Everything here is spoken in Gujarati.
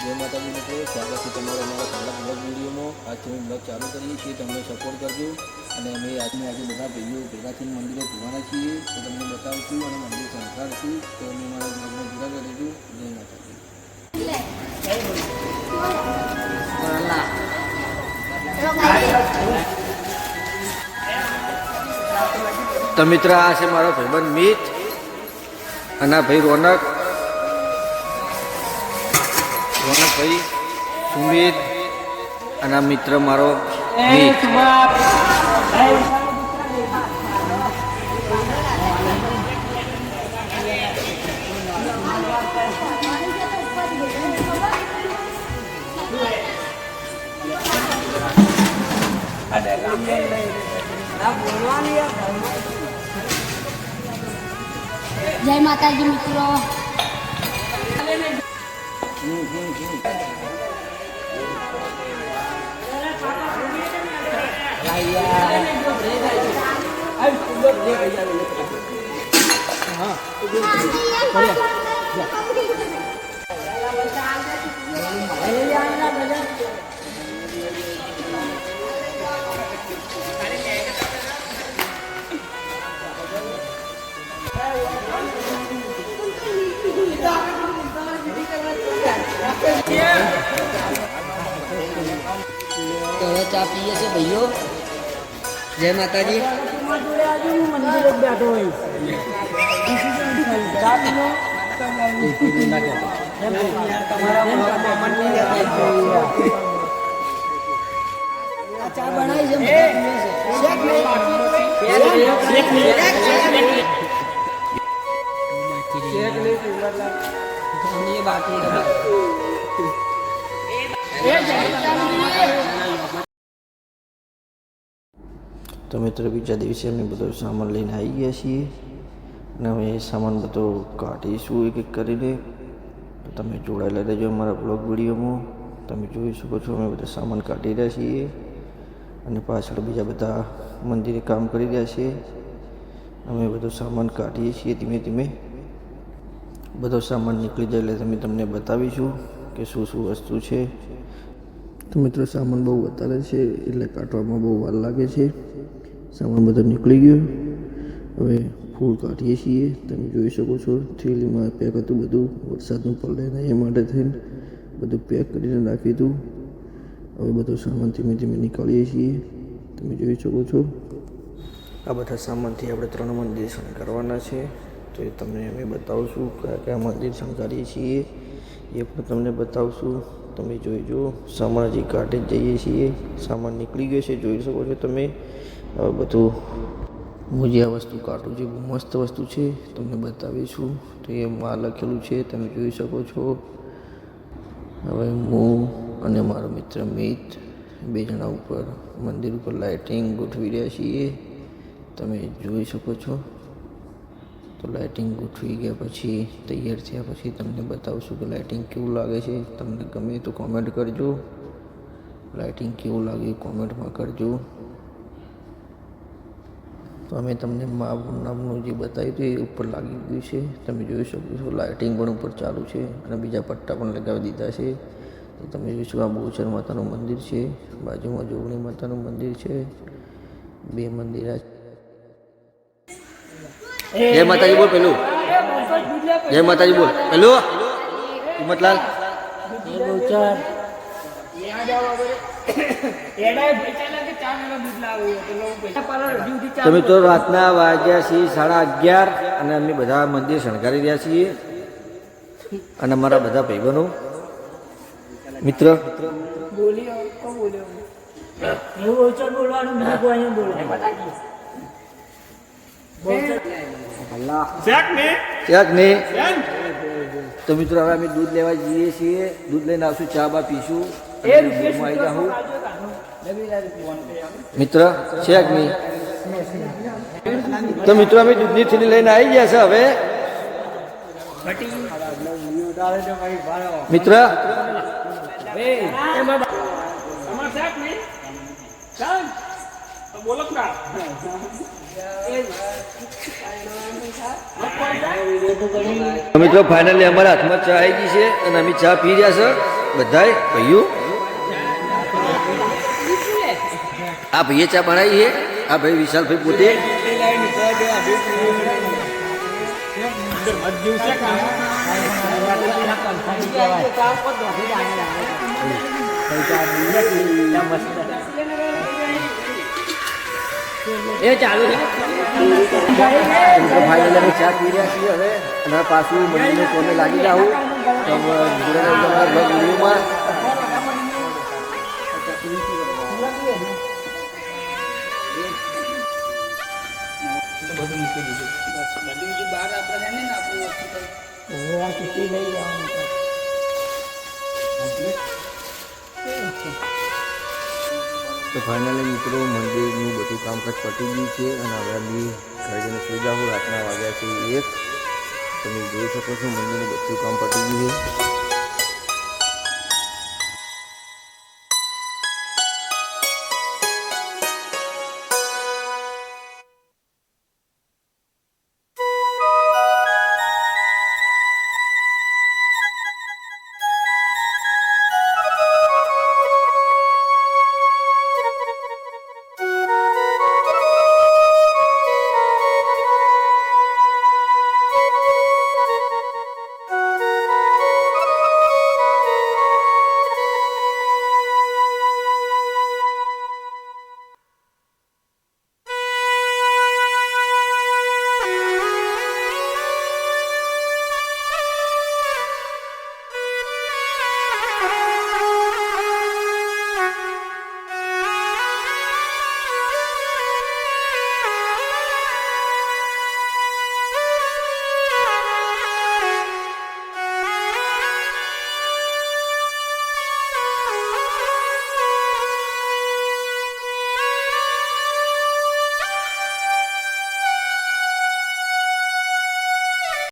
જય માતાજી મિત્રો, સ્વાગત છે તમારો અમારા પહેલા બ્લોગ વિડીયોમાં. આજથી અમે બ્લોગ ચાલુ કરીએ છીએ તમને સપોર્ટ કરજો. અને અમે આજની આજે બધા ભાઈઓ ભેગા થઈને મંદિરે જોવાના છીએ. તો તમને બતાવશું અને મંદિર સંસારશું તો અમે મારા બ્લોગમાં જોડા કરીશું જય માતાજી. તો મિત્ર, આ છે મારો ભાઈબંધ મિત. અને ભાઈ રોનક. રોનકભાઈ સુમિત અને આ મિત્ર મારો મિત જય માતાજી મિત્રો Yeah. તો હવે ચા પીએ છે ભાઈઓ જય માતાજી ચા બનાવી છે બધા તો મિત્ર બીજા દિવસે અમે બધો સામાન લઈને આવી ગયા છીએ. અને અમે સામાન બધો કાઢીશું એક એક કરીને. તો તમે જોડાયેલા રહેજો અમારા બ્લોગ વિડીયોમાં. તમે જોઈ શકો છો અમે બધા સામાન કાઢી રહ્યા છીએ. અને પાછળ બીજા બધા મંદિરે કામ કરી રહ્યા છે. અમે બધો સામાન કાઢીએ છીએ ધીમે ધીમે. બધો સામાન નીકળી જાય એટલે તમે તમને બતાવીશું કે શું શું વસ્તુ છે. તો મિત્રો સામાન બહુ વધારે છે એટલે કાઢવામાં બહુ વાર લાગે છે. સામાન બધો નીકળી ગયો. હવે ફૂલ કાઢીએ છીએ. તમે જોઈ શકો છો, થેલીમાં પેક હતું બધું, વરસાદનું પડે નહીં એ માટે થઈને બધું પેક કરીને રાખી હતું હવે બધો સામાન ધીમે ધીમે નીકાળીએ છીએ. તમે જોઈ શકો છો. આ બધા સામાનથી આપણે ત્રણ મંદિર શણગારવાના છે. તો એ તમને અમે બતાવશું કયા કયા મંદિર શણગારીએ છીએ. એ પણ તમને બતાવશું. તમે જોઈજો સામાન હજી કાઢી જ જઈએ છીએ. સામાન નીકળી ગયો છે, જોઈ શકો છો તમે. હવે બધું હું જે આ વસ્તુ કાઢું છું બહુ મસ્ત વસ્તુ છે, તમને બતાવીશું તો એમાં લખેલું છે, તમે જોઈ શકો છો. હવે હું અને મારો મિત્ર મિત, બે જણા ઉપર, મંદિર ઉપર લાઇટિંગ ગોઠવી રહ્યા છીએ. તમે જોઈ શકો છો. તો લાઇટિંગ ગોઠવી ગયા પછી, તૈયાર થયા પછી તમને બતાવશું કે લાઇટિંગ કેવું લાગે છે. તમને ગમે તો કોમેન્ટ કરજો. લાઇટિંગ કેવું લાગે કોમેન્ટમાં કરજો. તો અમે તમને મા નામનું જે બતાવ્યું હતું એ ઉપર લાગી ગયું છે. તમે જોઈ શકો છો લાઇટિંગ પણ ઉપર ચાલુ છે અને બીજા પટ્ટા પણ લગાવી દીધા છે. તો તમે જોઈ શકો આ બહુચર માતાનું મંદિર છે. બાજુમાં જોગણી માતાનું મંદિર છે. બે મંદિર આ જય માતાજી બોલ પેલું. જય માતાજી બોલ. પેલું? હિંમતલાલ. તમે તો રાતના વાગ્યા છીએ સાડા અગિયાર અને અમે બધા મંદિર શણગારી રહ્યા છીએ. અને અમારા બધા ભાઈબંધો. મિત્ર? તો મિત્રો હવે અમે દૂધ લેવા જઈએ છીએ. દૂધ લઈને આવશું ચા બા પીશું. આવી જાઉં મિત્ર, છે તો મિત્રો, અમે દૂધની થેલી લઈને આવી ગયા છે હવે. મિત્ર. મિત્રો ફાઇનલી અમારા હાથમાં ચા આવી ગઈ છે અને અમે ચા પી રહ્યા છે. બધાએ ભાઈઓ. આ ભાઈએ ચા બનાવી છે આ ભાઈ વિશાલભાઈ પોતે એ ચાલુ છે તો ફાઇનલ અમે ચા પી રહ્યા છીએ હવે અને પાછું મંદિરને કોને લાગી જાઉં તો જોડે તમારા બ્લોગ વિડીયોમાં તો ફાઇનલી મિત્રો મંદિરનું બધું કામકાજ પતી ગયું છે અને હવે બી ઘરે જઈને સુઈ રાતના વાગ્યા છે એક. તમે જોઈ શકો છો મંદિરનું બધું કામ પતી ગયું છે.